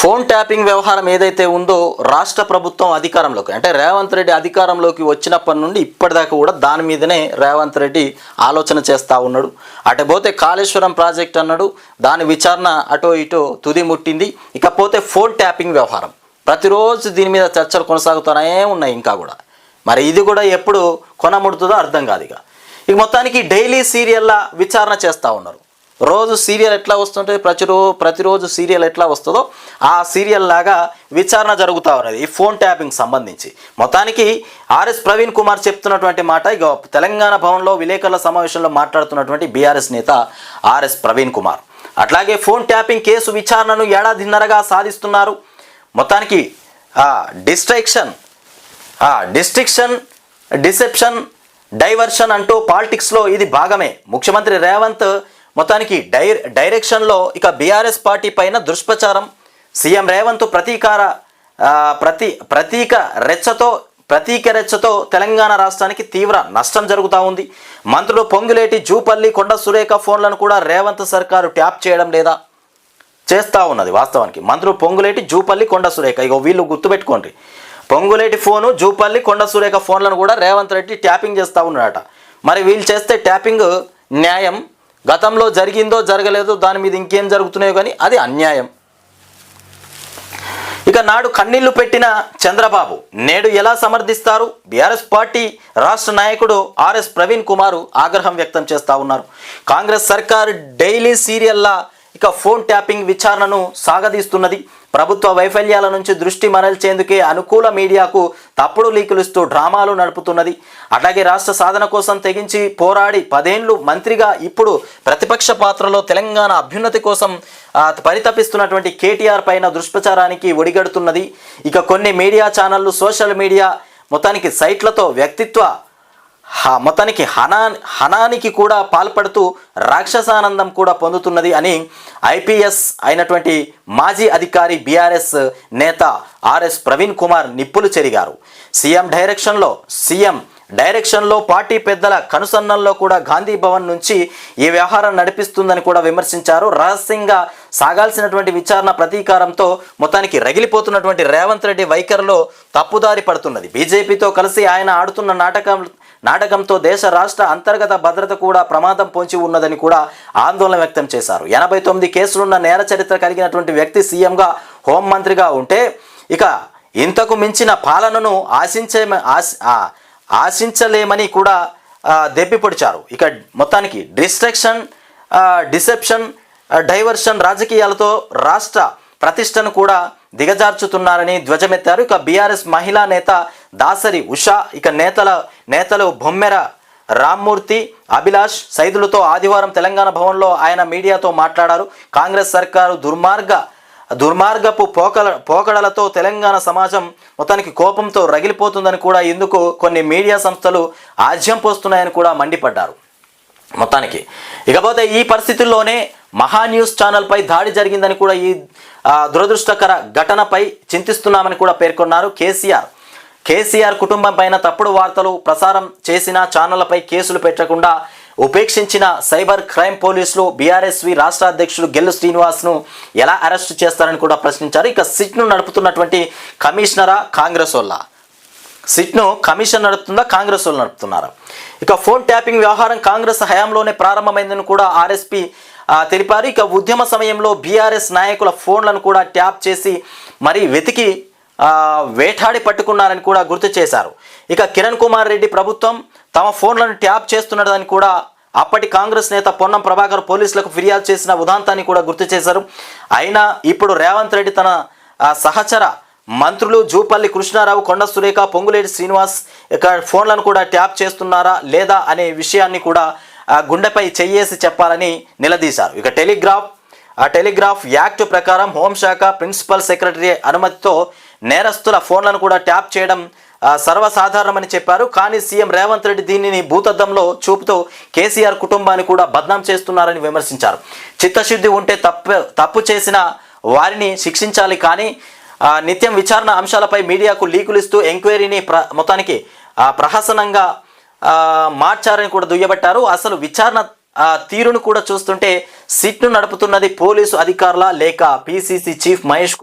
Phone tapping వ్యవహారం ఏదైతే ఉందో రాష్ట్ర ప్రభుత్వం అధికారంలోకి అంటే రేవంత్ రెడ్డి అధికారంలోకి వచ్చినప్పటి నుండి ఇప్పటిదాకా కూడా దాని మీదనే రేవంత్ రెడ్డి ఆలోచన చేస్తూ ఉన్నాడు. అటు పోతే కాళేశ్వరం ప్రాజెక్ట్ అన్నాడు దాని విచారణ అటో ఇటో తుది ముట్టింది. ఇకపోతే ఫోన్ ట్యాపింగ్ వ్యవహారం. ప్రతిరోజు దీని మీద చర్చలు కొనసాగుతూనే ఉన్నాయి ఇంకా కూడా. మరి ఇది కూడా ఎప్పుడు కొనముడుతుందో అర్థం కాదు ఇక. ఇక మొత్తానికి డైలీ సీరియల్లా విచారణ చేస్తూ ఉన్నారు. రోజు సీరియల్ ఎట్లా వస్తుంటుంది? ప్రతిరో ప్రతిరోజు సీరియల్ ఎట్లా వస్తుందో ఆ సీరియల్ లాగా విచారణ జరుగుతూ ఉన్నది. ఈ ఫోన్ ట్యాపింగ్ సంబంధించి. మొత్తానికి ఆర్ఎస్ ప్రవీణ్ కుమార్ చెప్తున్నటువంటి మాట ఇక తెలంగాణ భవన్లో విలేకరుల సమావేశంలో మాట్లాడుతున్నటువంటి బీఆర్ఎస్ నేత ఆర్ఎస్ ప్రవీణ్ కుమార్. అట్లాగే ఫోన్ ట్యాపింగ్ కేసు విచారణను ఏడాదిన్నరగా సాధిస్తున్నారు. మొత్తానికి డిస్ట్రాక్షన్ డిస్ట్రిక్షన్ డిసెప్షన్ డైవర్షన్ అంటూ పాలిటిక్స్లో ఇది భాగమే. ముఖ్యమంత్రి రేవంత్ మొత్తానికి డై డైరెక్షన్లో ఇక బీఆర్ఎస్ పార్టీ పైన దుష్ప్రచారం. సీఎం రేవంత్ ప్రతీకార ప్రతి ప్రతీక రెచ్చతో ప్రతీక రెచ్చతో తెలంగాణ రాష్ట్రానికి తీవ్ర నష్టం జరుగుతూ ఉంది. మంత్రులు పొంగులేటి జూపల్లి కొండ సురేఖ ఫోన్లను కూడా రేవంత్ సర్కారు ట్యాప్ చేయడం లేదా చేస్తూ ఉన్నది వాస్తవానికి. మంత్రులు పొంగులేటి జూపల్లి కొండ సురేఖ. ఇగో వీళ్ళు గుర్తుపెట్టుకోండి. పొంగులేటి ఫోను జూపల్లి కొండ సురేఖ ఫోన్లను కూడా రేవంత్ రెడ్డి ట్యాపింగ్ చేస్తూ ఉన్నాడట. మరి వీళ్ళు చేస్తే ట్యాపింగ్ న్యాయం గతంలో జరిగిందో జరగలేదో దాని మీద ఇంకేం జరుగుతున్నాయో కానీ అది అన్యాయం. ఇక నాడు కన్నీళ్ళు పెట్టిన చంద్రబాబు నేడు ఎలా సమర్థిస్తారు? బీఆర్ఎస్ పార్టీ రాష్ట్ర నాయకుడు ఆర్ఎస్ ప్రవీణ్ కుమార్ ఆగ్రహం వ్యక్తం చేస్తా ఉన్నారు. కాంగ్రెస్ సర్కార్ డైలీ సీరియల్లా ఇక ఫోన్ ట్యాపింగ్ విచారణను సాగదీస్తున్నది. ప్రభుత్వ వైఫల్యాల నుంచి దృష్టి మరల్చేందుకే అనుకూల మీడియాకు తప్పుడు లీకులిస్తూ డ్రామాలు నడుపుతున్నది. అలాగే రాష్ట్ర సాధన కోసం తెగించి పోరాడి పదేండ్లు మంత్రిగా ఇప్పుడు ప్రతిపక్ష పాత్రలో తెలంగాణ అభ్యున్నతి కోసం పరితపిస్తున్నటువంటి కేటీఆర్ పైన దుష్ప్రచారానికి ఒడిగడుతున్నది. ఇక కొన్ని మీడియా ఛానళ్ళు సోషల్ మీడియా మొత్తానికి సైట్లతో వ్యక్తిత్వ మొత్తానికి హనా హనానికి కూడా పాల్పడుతూ రాక్షసానందం కూడా పొందుతున్నది అని ఐపీఎస్ అయినటువంటి మాజీ అధికారి బీఆర్ఎస్ నేత ఆర్ఎస్ ప్రవీణ్ కుమార్ నిప్పులు చెరిగారు. సీఎం డైరెక్షన్లో సీఎం డైరెక్షన్లో పార్టీ పెద్దల కనుసన్నల్లో కూడా గాంధీ భవన్ నుంచి ఈ వ్యవహారం నడిపిస్తుందని కూడా విమర్శించారు. రహస్యంగా సాగాల్సినటువంటి విచారణ ప్రతీకారంతో మొత్తానికి రగిలిపోతున్నటువంటి రేవంత్ రెడ్డి వైఖరిలో తప్పుదారి పడుతున్నది. బీజేపీతో కలిసి ఆయన ఆడుతున్న నాటకం నాటకంతో దేశ రాష్ట్ర అంతర్గత భద్రత కూడా ప్రమాదం పొంచి ఉన్నదని కూడా ఆందోళన వ్యక్తం చేశారు. ఎనభై తొమ్మిది కేసులున్న నేర చరిత్ర కలిగినటువంటి వ్యక్తి సీఎంగా హోంమంత్రిగా ఉంటే ఇక ఇంతకు మించిన పాలనను ఆశించే ఆశించలేమని కూడా దెబ్బిపొడిచారు ఇక మొత్తానికి డిస్ట్రక్షన్ డిసెప్షన్ డైవర్షన్ రాజకీయాలతో రాష్ట్ర ప్రతిష్టను కూడా దిగజార్చుతున్నారని ధ్వజమెత్తారు. ఇక బీఆర్ఎస్ మహిళా నేత దాసరి ఉషా ఇక నేతల నేతలు బొమ్మెర రామ్మూర్తి అభిలాష్ సైదులతో ఆదివారం తెలంగాణ భవన్లో ఆయన మీడియాతో మాట్లాడారు. కాంగ్రెస్ సర్కారు దుర్మార్గ దుర్మార్గపు పోకల పోకడలతో తెలంగాణ సమాజం మొత్తానికి కోపంతో రగిలిపోతుందని కూడా ఇందుకు కొన్ని మీడియా సంస్థలు ఆజ్యం పోస్తున్నాయని కూడా మండిపడ్డారు. మొత్తానికి ఇకపోతే ఈ పరిస్థితుల్లోనే మహా న్యూస్ ఛానల్పై దాడి జరిగిందని కూడా ఈ దురదృష్టకర ఘటనపై చింతిస్తున్నామని కూడా పేర్కొన్నారు కేసీఆర్. కేసీఆర్ కుటుంబం పైన తప్పుడు వార్తలు ప్రసారం చేసిన ఛానళ్ళపై కేసులు పెట్టకుండా ఉపేక్షించిన సైబర్ క్రైమ్ పోలీసులు బీఆర్ఎస్వి రాష్ట్ర అధ్యక్షుడు గెల్లు శ్రీనివాస్ను ఎలా అరెస్టు చేస్తారని కూడా ప్రశ్నించారు. ఇక సిట్ను నడుపుతున్నటువంటి కమిషనరా కాంగ్రెస్ వాళ్ళ? సిట్ను కమిషన్ నడుపుతుందా కాంగ్రెస్ వాళ్ళు నడుపుతున్నారా? ఇక ఫోన్ ట్యాపింగ్ వ్యవహారం కాంగ్రెస్ హయాంలోనే ప్రారంభమైందని కూడా ఆర్ఎస్పీ తెలిపారు. ఇక ఉద్యమ సమయంలో బీఆర్ఎస్ నాయకుల ఫోన్లను కూడా ట్యాప్ చేసి మరి వెతికి వేటాడి పట్టుకున్నారని కూడా గుర్తు చేశారు. ఇక కిరణ్ కుమార్ రెడ్డి ప్రభుత్వం తమ ఫోన్లను ట్యాప్ చేస్తున్నదని కూడా అప్పటి కాంగ్రెస్ నేత పొన్నం ప్రభాకర్ పోలీసులకు ఫిర్యాదు చేసిన ఉదాంతాన్ని కూడా గుర్తు చేశారు. అయినా ఇప్పుడు రేవంత్ రెడ్డి తన సహచర మంత్రులు జూపల్లి కృష్ణారావు కొండ సురేఖ పొంగులేటి శ్రీనివాస్ ఇక ఫోన్లను కూడా ట్యాప్ చేస్తున్నారా లేదా అనే విషయాన్ని కూడా గుండెపై చెయ్యేసి చెప్పాలని నిలదీశారు. ఇక టెలిగ్రాఫ్ ఆ టెలిగ్రాఫ్ యాక్ట్ ప్రకారం హోంశాఖ ప్రిన్సిపల్ సెక్రటరీ అనుమతితో నేరస్తుల ఫోన్లను కూడా ట్యాప్ చేయడం సర్వసాధారణమని చెప్పారు. కానీ సీఎం రేవంత్ రెడ్డి దీనిని భూతద్దంలో చూపుతూ కేసీఆర్ కుటుంబాన్ని కూడా బద్నాం చేస్తున్నారని విమర్శించారు. చిత్తశుద్ధి ఉంటే తప్పు తప్పు చేసిన వారిని శిక్షించాలి కానీ నిత్యం విచారణ అంశాలపై మీడియాకు లీకులు ఇస్తూ ఎంక్వైరీని ప్ర మొత్తానికి ప్రహసనంగా మార్చారని కూడా దుయ్యబట్టారు. అసలు విచారణ తీరును కూడా చూస్తుంటే సిట్ను నడుపుతున్నది పోలీసు అధికారుల లేక పిసిసి చీఫ్ మహేష్